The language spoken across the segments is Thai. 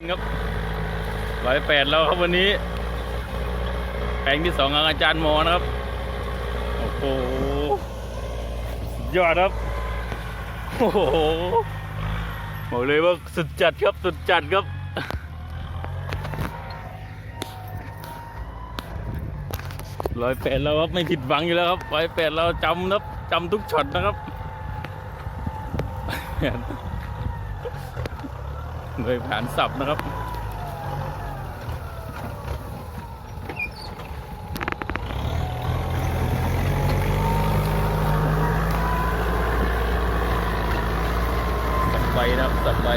ครับร้อยแปดแล้วครับวันนี้ แปลงที่สององอาจารย์หมอนะครับ โอ้โหสุดยอดครับ โอ้โหบอกเลยว่าสุดจัดครับ สุดจัดครับ ร้อยแปดแล้วครับ ไม่ผิดหวังอยู่แล้วครับร้อยแปดเราจำนะครับจำทุกช็อตนะครับ เลยผ่านสับนะครับสับใบนะครับสับใบ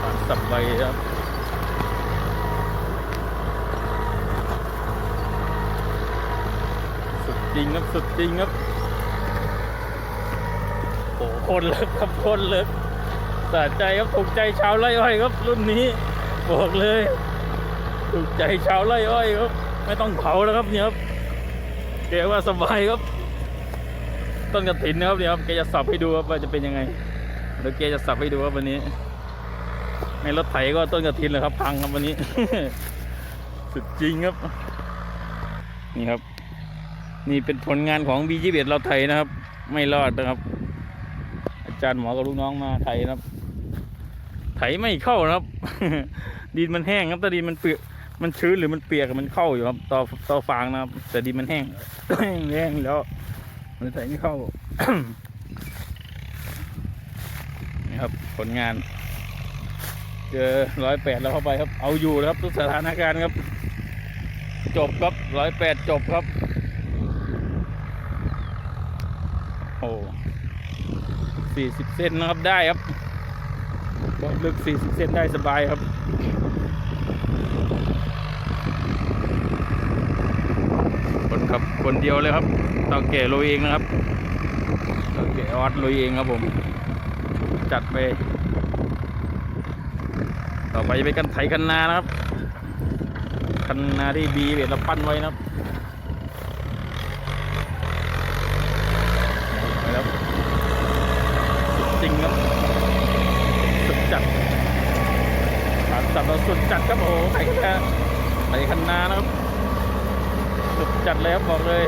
ผ่านสับใบครับสุดจริงครับสุดจริงครับ คนเลิกครับคนเลิกสะใจครับถูกใจชาวไร่อ้อยครับรุ่นนี้ บอกเลยถูกใจชาวไร่อ้อยครับ ไม่ต้องเผาแล้วครับเนี่ยครับแกว่าสบายครับ ต้นกระถินนะครับเนี่ยครับแกจะสับให้ดูครับว่าจะเป็นยังไงเดี๋ยวแกจะสับให้ดูครับวันนี้ ในรถไถก็ต้นกระถินเลยครับพังครับวันนี้ สุดจริงครับ นี่ครับ นี่เป็นผลงานของบีจีเเราไทยนะครับ ไม่รอดนะครับ จารย์หมอกับลูกน้องมาไถนะครับ ไถไม่เข้านะครับ ดินมันแห้งครับแต่ดินมันเปียกมันชื้นหรือมันเปียกมันเข้าอยู่ครับต่อต่อฟางนะครับ แต่ดินมันแห้งแห้งแห้งแล้ว มันไถไม่เข้านี่ครับ ผลงาน เจอร้อยแปดแล้วเข้าไปครับ เอาอยู่แล้วครับทุกสถานการณ์ครับ จบครับร้อยแปดจบครับ โอ้ สี่สิบเซนนะครับได้ครับควาลึกสี่สิบเซนได้สบายครับคนขับคนเดียวเลยครับต่าแก่ลุยเองนะครับต่าแก่ออดลุยเองครับผม จัดไป ต่อไปจะไปกันไถกันนานะครับคันนาที่บีเวทเราปั้นไว้นะครับไปแล้วสุด จริงครับสุดจัดผ่านสับเราสุดจัดครับโอ้โหไปกันนะไปคันนานะครับ สุดจัดเลยครับอกเลย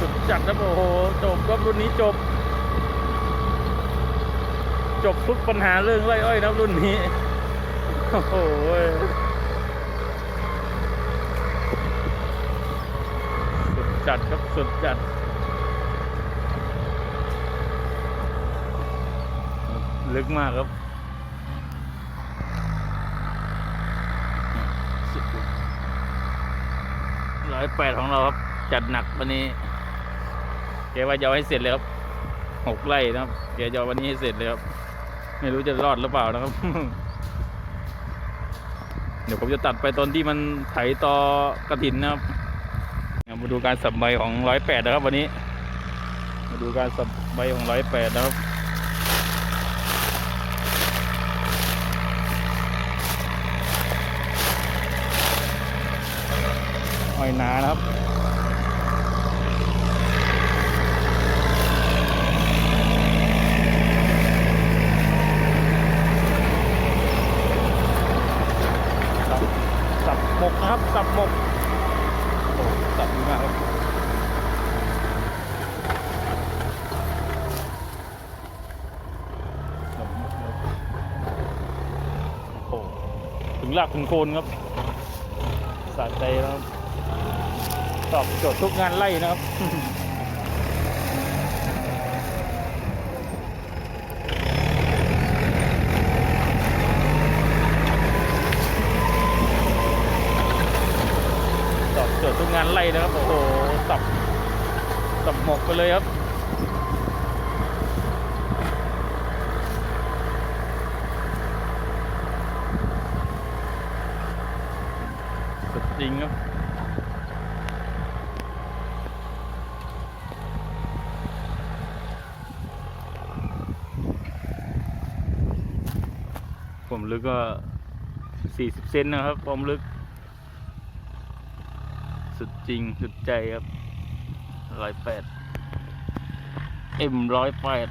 สุดจัดครับโอ้โหจบครับรุ่นนี้จบ จบทุกปัญหาเรื่องไร่อ้อยนะรุ่นนี้ โอ้โหสุดจัดครับสุดจัด ลึกมากครับร้อยแปดของเราครับ จัดหนักวันนี้แกว่าจะให้เสร็จเลยครับหกไร่นะครับแกจะวันนี้ให้เสร็จเลยครับไม่รู้จะรอดหรือเปล่านะครับ เดี๋ยวผมจะตัดไปตอนที่มันไถต่อกระถินนะครับมาดูการสับใบของร้อยแปดนะครับวันนี้ มาดูการสับใบของร้อยแปดนะครับ อ้อยนานะครับสับหมกครับสับหมกโอ้สับดีมากครับสับหมกครับโอ้ถึงรากถึงโคนครับสะใจแล้ว ตอบโจทย์ทุกงานไล่นะครับ ตอบโจทย์ทุกงานไล่นะครับ โอ้โหสับสับหมกไปเลยครับสุดจริงครับ ความลึกก็สี่สิบเซนนะครับ ความลึก สุดจริง สุดใจครับร้อยแปดเอ็มร้อยแปด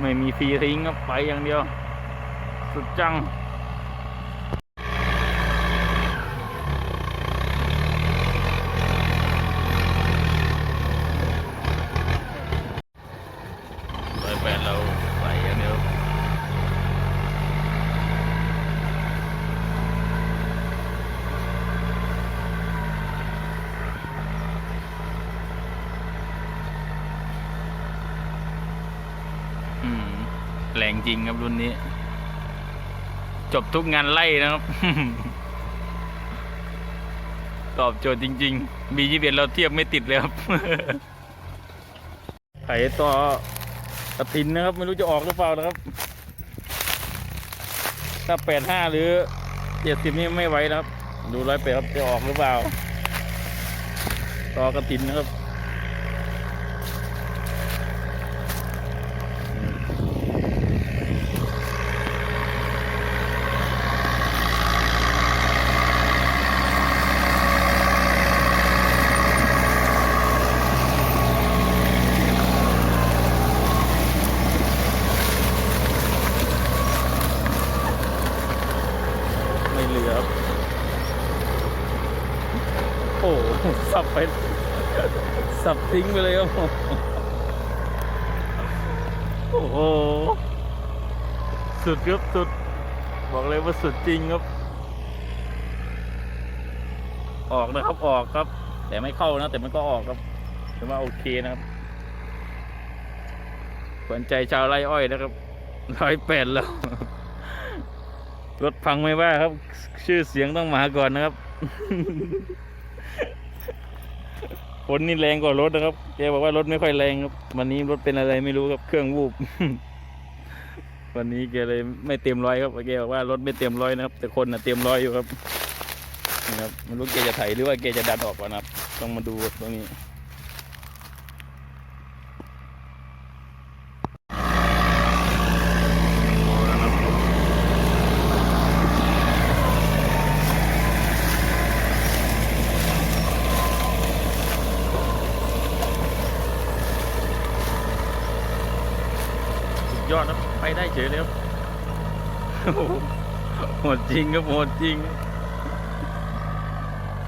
ไม่มีฟรีทิ้งครับไปอย่างเดียว สุดจัง ร้อยแปดเราไปอย่างเดียวอืม แรงจริงครับรุ่นนี้ จบทุกงานไล่นะครับ ตอบโจทย์จริง ๆ มียี่เบียเราเทียบไม่ติดเลยครับไขต่อกระถินนะครับ ไม่รู้จะออกหรือเปล่านะครับ ถ้าแปดห้าหรือเจ็ดสิบนี่ไม่ไหวนะครับ ดูร้อยแปดครับจะออกหรือเปล่า ต่อกระถินนะครับ ไม่เหลือครับโอ้โหสับ ไปสับทิ้งไปเลยครับผมโอ้โห สุดครับสุด บอกเลยว่าสุดจริงครับ ออกนะครับออกครับ แต่ไม่เข้านะ แต่มันก็ออกครับถือว่าโอเคนะครับขวัญใจชาวไร่อ้อยนะครับร้อยแปดแล้วรถพังไม่ว่าครับ ชื่อเสียงต้องมาก่อนนะครับ นนี่แรงกว่ารถนะครับแกบอกว่ารถไม่ค่อยแรงครับ วันนี้รถเป็นอะไรไม่รู้ครับเครื่องวูบ วันนี้แกเลยไม่เต็มร้อยครับแกบอกว่ารถไม่เต็มร้อยนะครับ แต่คนน่ะเต็มร้อยอยู่ครับนะครับไม่รู้แกจะไถหรือว่าแกจะดันออกก่อนนะครับ ต้องมาดูตรงนี้ สุดยอดครับ ได้เฉยเลยครับโหดจริงครับโหดจริง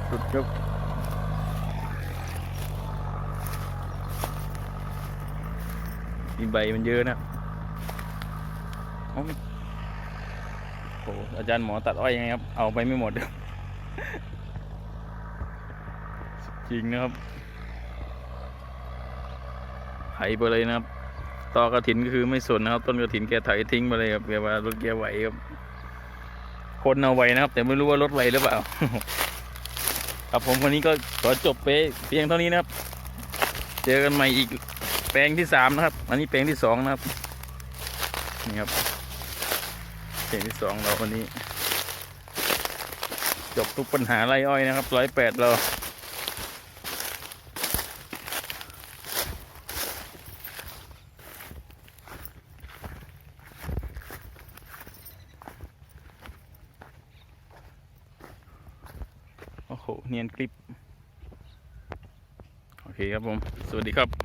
สุดครับมีใบมันเยอะนะโอ้โอ้โหอาจารย์หมอตัดอ้อยยังไงครับ เอาไปไม่หมด จริงนะครับไถไปเลยนะครับ ต่อกระถินก็คือไม่สนนะครับ ต้นกระถินแกไถทิ้งไปเลยครับแกว่ารถแกไหวครับ คนเอาไหวนะครับ แต่ไม่รู้ว่ารถไหวหรือเปล่า ครับผมวันนี้ก็ขอจบไปเพียงเท่านี้นะครับ เจอกันใหม่อีกแปลงที่สามนะครับ อันนี้แปลงที่สองนะครับนี่ครับแปลงที่สองเราวันนี้ จบทุกปัญหาไรอ้อยนะครับร้อยแปดเรา เนียนกริปโอเคครับผม สวัสดีครับ